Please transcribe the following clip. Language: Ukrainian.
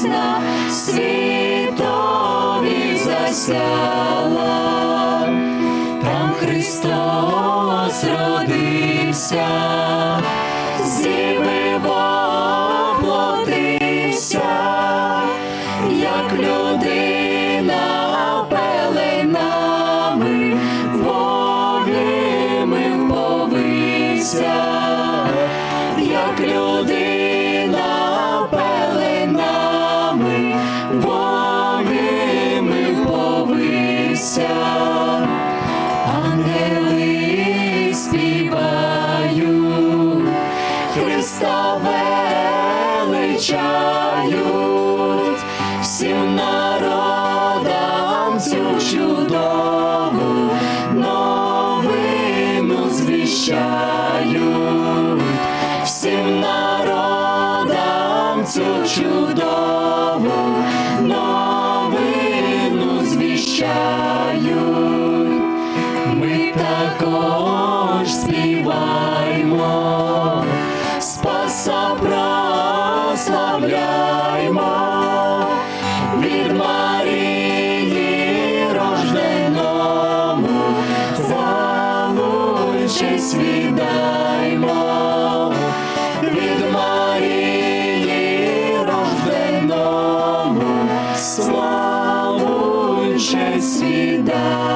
ясна світові засяла, там Христос родився, зівиво плотився, як людина пеленами вові повися, як людина. Пеленами вовими вповився. Ангели співають, Христа величають, всім народам цю чудову новину звіщають. Ми також співаймо, Спаса прославляймо, від Марії честь віддаймо.